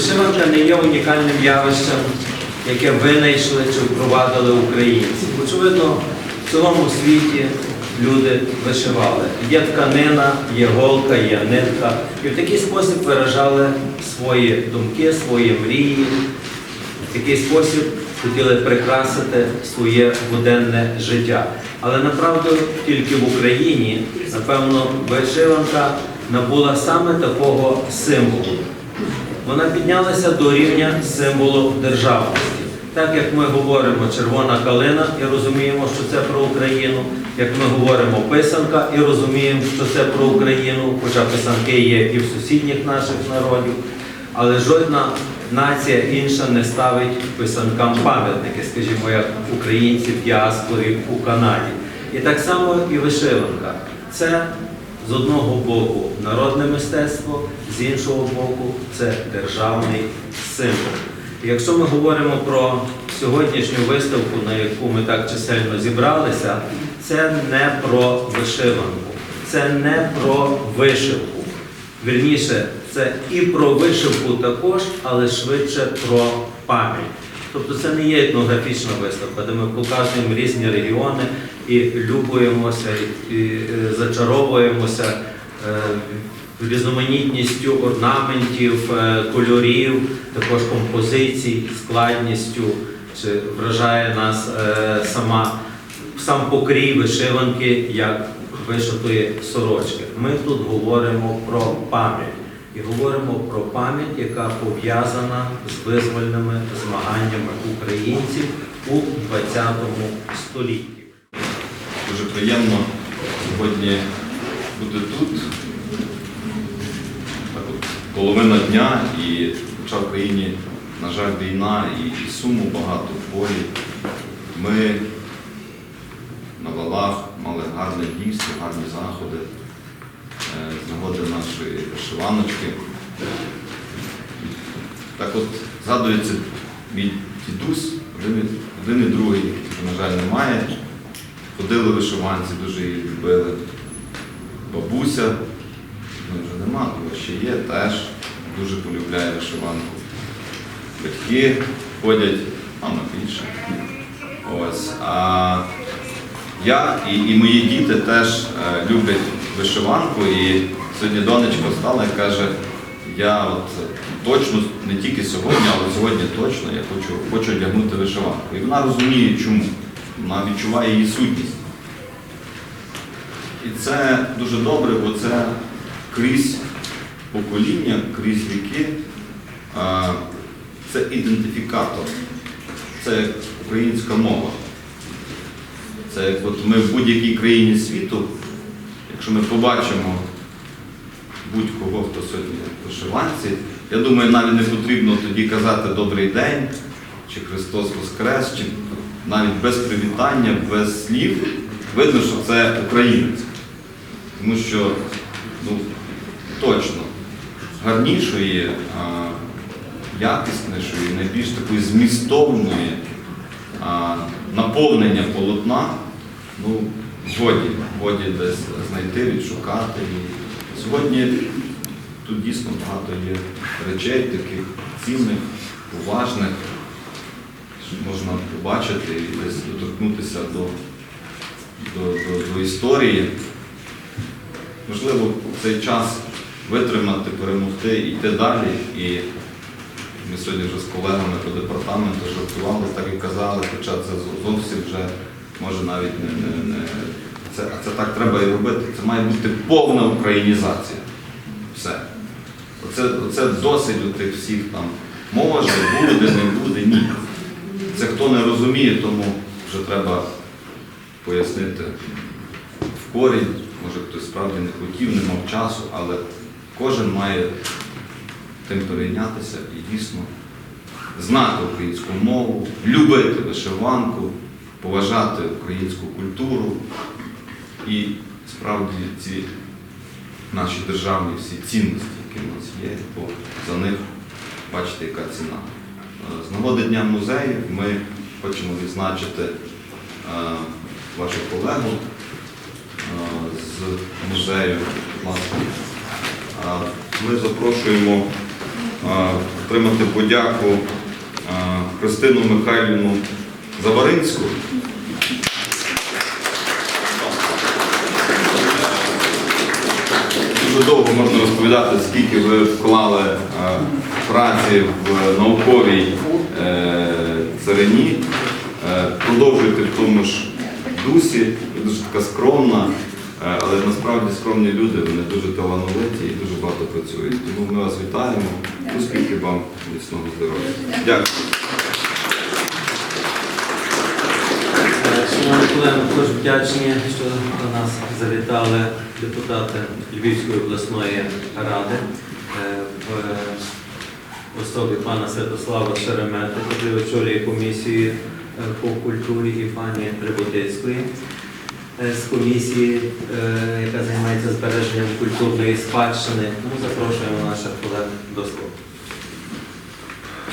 вишиванка не є унікальним явищем, яке винайшли чи впровадили українці. Очевидно, в цілому світі люди вишивали. Є тканина, є голка, є нитка. І в такий спосіб виражали свої думки, свої мрії. В такий спосіб хотіли прикрасити своє буденне життя. Але направду тільки в Україні, напевно, вишиванка набула саме такого символу. Вона піднялася до рівня символу державності. Так як ми говоримо червона калина і розуміємо, що це про Україну, як ми говоримо писанка і розуміємо, що це про Україну, хоча писанки є і в сусідніх наших народів, але жодна нація інша не ставить писанкам пам'ятники, скажімо, як українці в діаспорі у Канаді. І так само і вишиванка. Це з одного боку народне мистецтво, з іншого боку, це державний символ. Якщо ми говоримо про сьогоднішню виставку, на яку ми так чисельно зібралися, це не про вишиванку, це не про вишивку. Вірніше, це і про вишивку також, але швидше про пам'ять. Тобто це не є етнографічна виставка, де ми показуємо різні регіони і любуємося, і, е, зачаровуємося е, різноманітністю орнаментів, е, кольорів, також композицій, складністю, чи вражає нас сама сам покрій вишиванки як вишитої сорочки. Ми тут говоримо про пам'ять. І говоримо про пам'ять, яка пов'язана з визвольними змаганнями українців у ХХ столітті. Дуже приємно сьогодні бути тут. Так от, половина дня і хоча в країні, на жаль, війна і, суму багато в полі. Ми на валах мали гарне дійство, гарні заходи з нагоди нашої вишиваночки. Так от згадується мій дідусь, один, і- другий, на жаль, немає. Ходили вишиванці, дуже її любили. Бабуся, ну вже нема, але ще є, теж дуже полюбляє вишиванку. Батьки ходять, мама більше. Ось. А я і, і мої діти теж е, люблять вишиванку. І сьогодні донечка встала і каже, я от точно не тільки сьогодні, але сьогодні точно я хочу, хочу одягнути вишиванку. І вона розуміє, чому. Вона відчуває її сутність. І це дуже добре, бо це крізь покоління, крізь віки. Це ідентифікатор, це українська мова. Це як от ми в будь-якій країні світу, якщо ми побачимо будь-кого, хто сьогодні вишиванці, я думаю, навіть не потрібно тоді казати добрий день, чи Христос Воскрес, чи навіть без привітання, без слів, видно, що це українець. Тому що ну, точно гарнішої, а, якіснішої, найбільш такої змістовної а, наповнення полотна, ну, годі, годі десь знайти, відшукати. Сьогодні тут дійсно багато є речей таких цінних, уважних, що можна побачити і десь доторкнутися до, до, до, до історії. Можливо, цей час витримати, перемогти, йти далі. І ми сьогодні вже з колегами по департаменту жартували, так і казали, хоча це зовсім вже може навіть не, не, не це, це так треба і робити. Це має бути повна українізація. Все. Оце, оце досить у тих всіх там може, буде, не буде, ні. Це хто не розуміє, тому вже треба пояснити в корінь. Може хтось справді не хотів, не мав часу, але кожен має тим перейнятися і дійсно знати українську мову, любити вишиванку, поважати українську культуру і справді ці наші державні всі цінності, які в нас є, бо за них бачите, яка ціна. Е, З нагоди Дня музею ми хочемо відзначити е, вашу колегу е, з музею. Ми запрошуємо отримати подяку Христину Михайлівну Заваринську. Дуже довго можна розповідати, скільки ви вклали е, праці в науковій е, царині. Е, Продовжуйте в тому ж дусі, ви дуже така скромна, але насправді скромні люди, вони дуже талановиті і дуже багато працюють. Тому ми вас вітаємо. Успіхів вам, міцного здоров'я. Дякую. Е, Шановні колеги, також вдячні, що до нас завітали депутати Львівської обласної ради е, в особі пана Святослава Шеремети, який очолює комісію е, по культурі і пані Прибутицької е, з комісії, е, яка займається збереженням культурної спадщини. Тому запрошуємо наших колег до слова.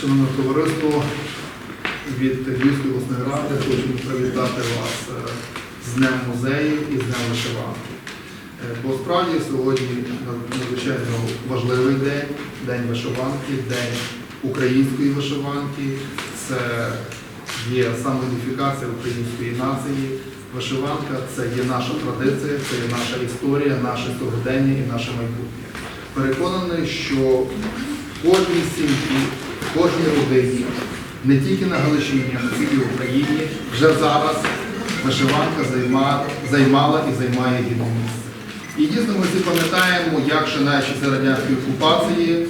Шановне товариство, від Львівської обласної ради хочемо привітати вас е, з Днем музею і з Днем вишиванки. Е, Бо справді сьогодні надзвичайно важливий день, день вишиванки, день української вишиванки. Це є самоідентифікація української нації. Вишиванка це є наша традиція, це є наша історія, наше сьогодення і наше майбутнє. Переконаний, що в кожній сім'ї, в кожній родині, не тільки на Галичині, а в цілій Україні, вже зараз вишиванка займа- займала і займає гідне місце. І дійсно ми всі пам'ятаємо, як ще радянської окупації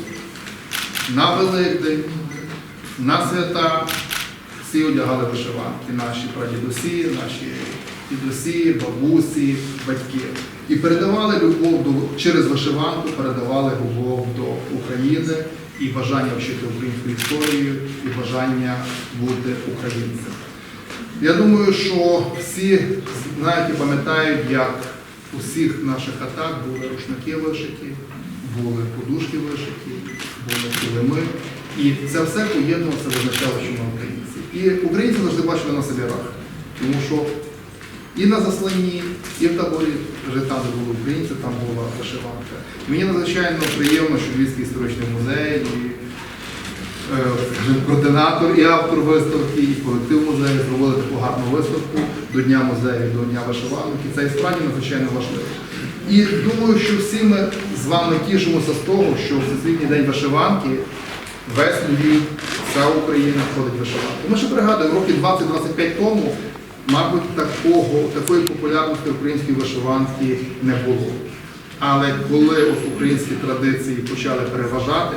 на Великдень, на свята всі одягали вишиванки, наші прадідусі, наші дідусі, бабусі, батьки. І передавали любов до через вишиванку, передавали любов до України і бажання вчити українську історію, і бажання бути українцем. Я думаю, що всі знають і пам'ятають, як у всіх наших атак були рушники вишиті, були подушки вишиті, були килими. І це все поєднувалося визначало, що ми українці. І українці завжди бачили на собі рах. Тому що і на засланні, і в таборі вже там, де були українці, там була вишиванка. Мені надзвичайно приємно, що Львівський історичний музей і е, координатор і автор виставки, і колектив музею зробили таку гарну виставку до Дня музею, до Дня вишиванки. Це і справді надзвичайно важливо. І думаю, що всі ми з вами тішимося з того, що Всесвітній день вишиванки весь Львів, вся Україна ходить вишиванки. Ми ще пригадуємо, років 20-25 тому, мабуть, такого, такої популярності української вишиванки не було. Але коли от українські традиції почали переважати,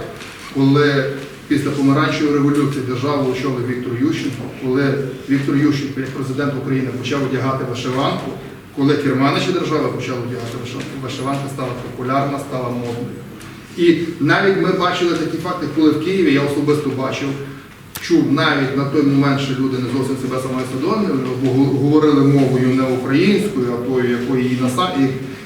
коли після помаранчевої революції державу очолив Віктор Ющенко, коли Віктор Ющенко, як президент України, почав одягати вишиванку, коли керманичі держави почали одягати вишиванку, вишиванка стала популярна, стала модною. І навіть ми бачили такі факти, коли в Києві я особисто бачив, чув навіть на той момент, що люди не зовсім себе самоусвідомлювали, бо говорили мовою не українською, а тою, якою її наса...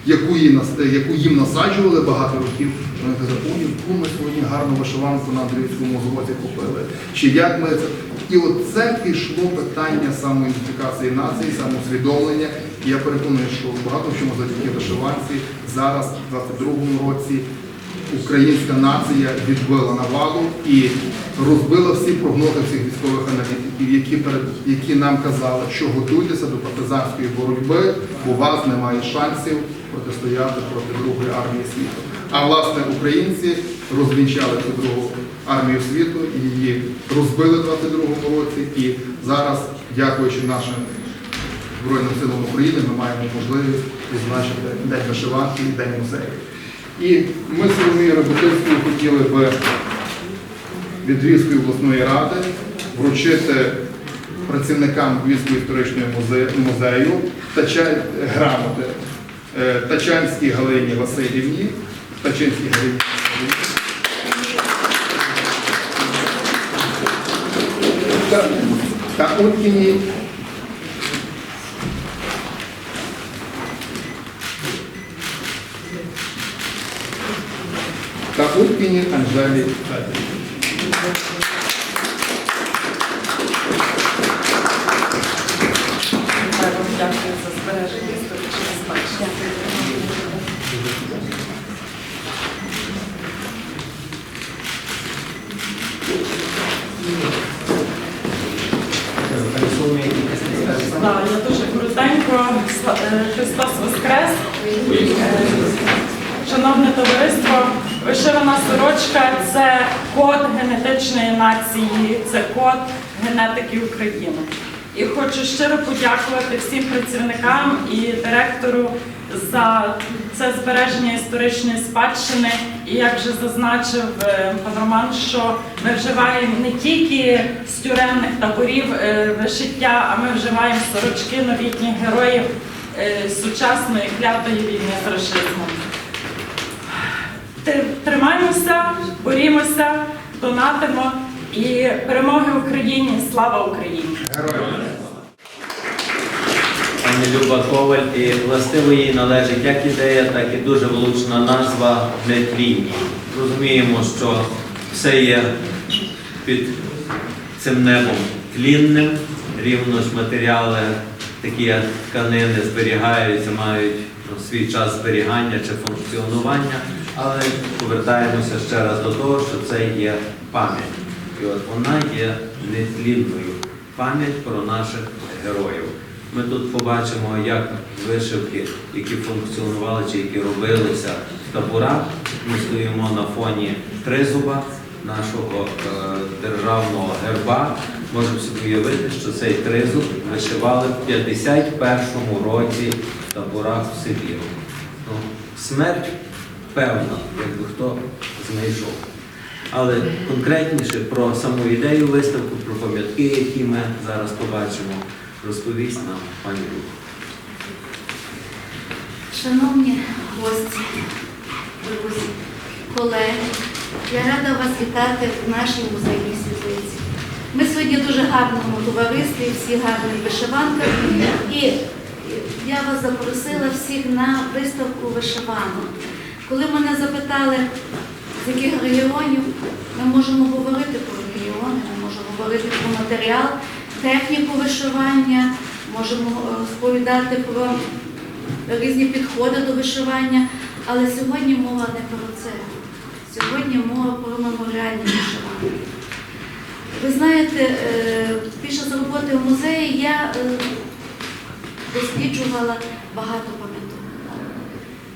яку, нас- яку їм насаджували багато років. Вони казали, ой, яку ми сьогодні гарну вишиванку на Андріївському заводі купили. Чи як ми це. І от це пішло питання самоідентифікації нації, самоусвідомлення. І я переконаний, що багато в чому завдяки вишиванці зараз, в 22-му році, українська нація відбила навалу і розбила всі прогнози всіх військових аналітиків, які, перед, які нам казали, що готуйтеся до партизанської боротьби, бо у вас немає шансів протистояти проти Другої армії світу. А власне українці розвінчали цю другу армію світу її розбили в 22-му році. І зараз, дякуючи нашим Збройним силам України, ми маємо можливість відзначити День вишиванки і День музею. І ми з Соломією Роботинською хотіли би від Львівської обласної ради вручити працівникам Львівського історичного музею грамоти е, Тачанській Галині Васильівні, Тачанській Галині Васильівні. Та, та залі. Я дуже коротенько. Е, Христос Воскрес. Е, Шановне товариство вишивана сорочка це код генетичної нації, це код генетики України. І хочу щиро подякувати всім працівникам і директору за це збереження історичної спадщини. І як вже зазначив е, пан Роман, що ми вживаємо не тільки з тюремних таборів е, вишиття, а ми вживаємо сорочки новітніх героїв е, сучасної клятої війни з расизмом. Тр- Тримаємося, борімося, донатимо і перемоги Україні! Слава Україні! Пані Люба Коваль, і властиво їй належить як ідея, так і дуже влучна назва нетлінні. Розуміємо, що все є під цим небом тлінним, рівно ж матеріали, такі як тканини зберігаються, мають свій час зберігання чи функціонування, але повертаємося ще раз до того, що це є пам'ять. І от вона є нетлінною. Пам'ять про наших героїв. Ми тут побачимо, як вишивки, які функціонували чи які робилися в таборах. Ми стоїмо на фоні тризуба нашого е, державного герба. Можемо собі уявити, що цей тризуб вишивали в 51-му році в таборах в Сибіру. Ну, смерть певна, якби хто знайшов. Але конкретніше про саму ідею виставки, про пам'ятки, які ми зараз побачимо, розповість нам пані Люба. Шановні гості, друзі, колеги, я рада вас вітати в нашій музейній світлиці. Ми сьогодні дуже гарному товаристві, всі гарні в вишиванках. І я вас запросила всіх на виставку вишиванок. Коли мене запитали, з яких регіонів, ми можемо говорити про регіони, ми можемо говорити про матеріал, техніку вишивання, можемо е, розповідати про різні підходи до вишивання, але сьогодні мова не про це. Сьогодні мова про меморіальні вишиванки. Ви знаєте, е, під час роботи в музеї я е, досліджувала багато пам'яток.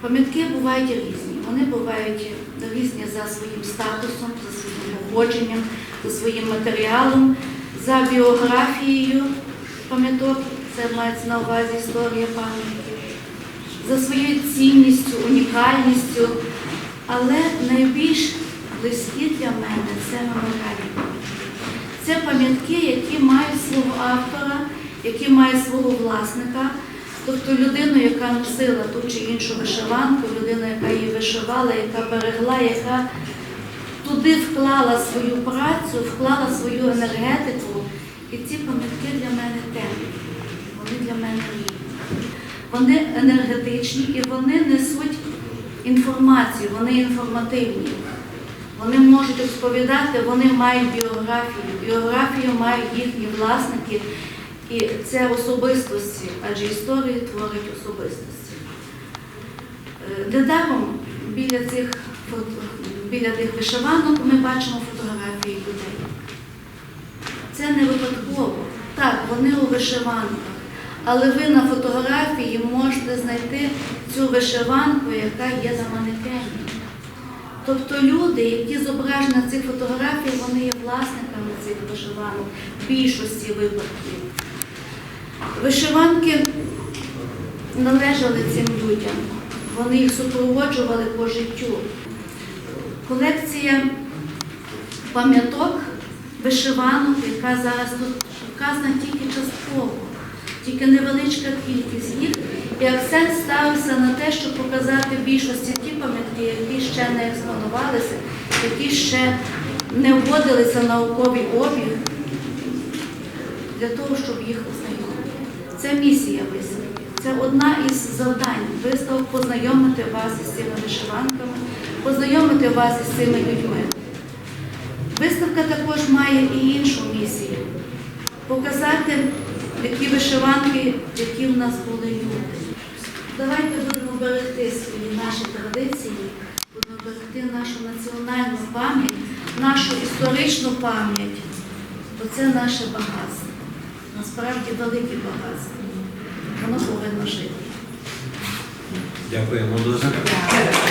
Пам'ятки бувають різні. Вони бувають різні за своїм статусом, за своїм походженням, за своїм матеріалом, за біографією пам'яток, це мається на увазі історія пам'ятки, за своєю цінністю, унікальністю. Але найбільш близькі для мене це меморіальні пам'ятки. Це пам'ятки, які мають свого автора, які мають свого власника, тобто людину, яка носила ту чи іншу вишиванку, людину, яка її вишивала, яка берегла, яка туди вклала свою працю, вклала свою енергетику. І ці пам'ятки для мене темні, вони для мене рідні. Вони енергетичні і вони несуть інформацію, вони інформативні. Вони можуть розповідати, вони мають біографію. Біографію мають їхні власники, і це особистості, адже історії творить особистості. Е, Недаром біля цих, біля тих вишиванок ми бачимо фотографії людей. Це не випадково. Так, вони у вишиванках, але ви на фотографії можете знайти цю вишиванку, яка є на манекені. Тобто люди, які зображені на цих фотографіях, вони є власниками цих вишиванок в більшості випадків. Вишиванки належали цим людям, вони їх супроводжували по життю. Колекція пам'яток, вишиванок, яка зараз тут вказана тільки частково, тільки невеличка кількість їх. І акцент ставився на те, щоб показати більшості ті пам'ятки, які ще не експонувалися, які ще не вводилися в науковий обіг для того, щоб їх ознайомити. Це місія виставки. Це одна із завдань виставок познайомити вас із цими вишиванками, познайомити вас із цими людьми. Виставка також має і іншу місію показати, які вишиванки, які в нас були люди. Давайте будемо берегти свої наші традиції, будемо берегти нашу національну пам'ять, нашу історичну пам'ять. Бо це наше багатство. Насправді великі багатства. Воно повинно жити. Дякуємо дуже. Дякую.